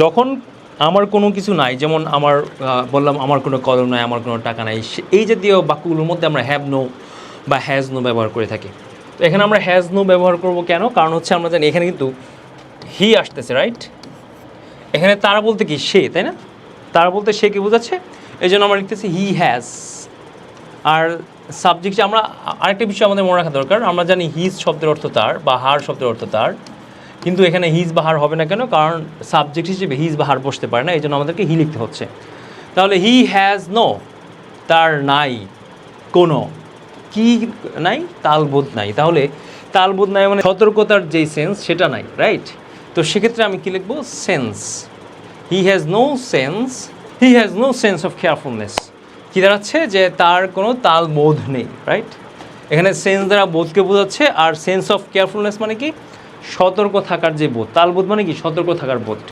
যখন আমার কোনো কিছু নাই, যেমন আমার বললাম আমার কোনো কলম নাই, আমার কোনো টাকা নাই এই জাতীয় বাক্যগুলোর মধ্যে আমরা হ্যাভ নো বা হ্যাজ নো ব্যবহার করে থাকি। তো এখানে আমরা হ্যাজ নো ব্যবহার করব কেন? কারণ হচ্ছে আমরা জানি এখানে কিন্তু হি আসতেছে রাইট এখানে তারা বলতে কি? সে, তাই না? তারা বলতে সে কি বোঝাচ্ছে? এই জন্য আমরা লিখতেছি হি হ্যাজ আর সাবজেক্ট আমরা আরেকটা বিষয় আমাদের মনে রাখা দরকার। আমরা জানি হিজ শব্দের অর্থ তার বা হার শব্দের অর্থ তার। কিন্তু এখানে হিজ বা হার হবে না কেন? কারণ সাবজেক্ট হিসেবে হিজ বা হার বসতে পারে না এই জন্য আমাদেরকে হি লিখতে হচ্ছে। তাহলে হি হ্যাজ নো তার নাই, কোনো। কি নাই? তালবোধ নাই। তাহলে তালবোধ নাই মানে সতর্কতার যেই সেন্স সেটা নাই রাইট তো সেক্ষেত্রে আমি কি লিখব? Sense he has no sense he has no sense of carefulness কী দাঁড়াচ্ছে? যে তার কোনো তাল বোধ নেই রাইট এখানে সেন্স দ্বারা বোধকে বোঝাচ্ছে, আর সেন্স অফ কেয়ারফুলনেস মানে কি? সতর্ক থাকার যে বোধ তালবোধ মানে কি? সতর্ক থাকার বোধ।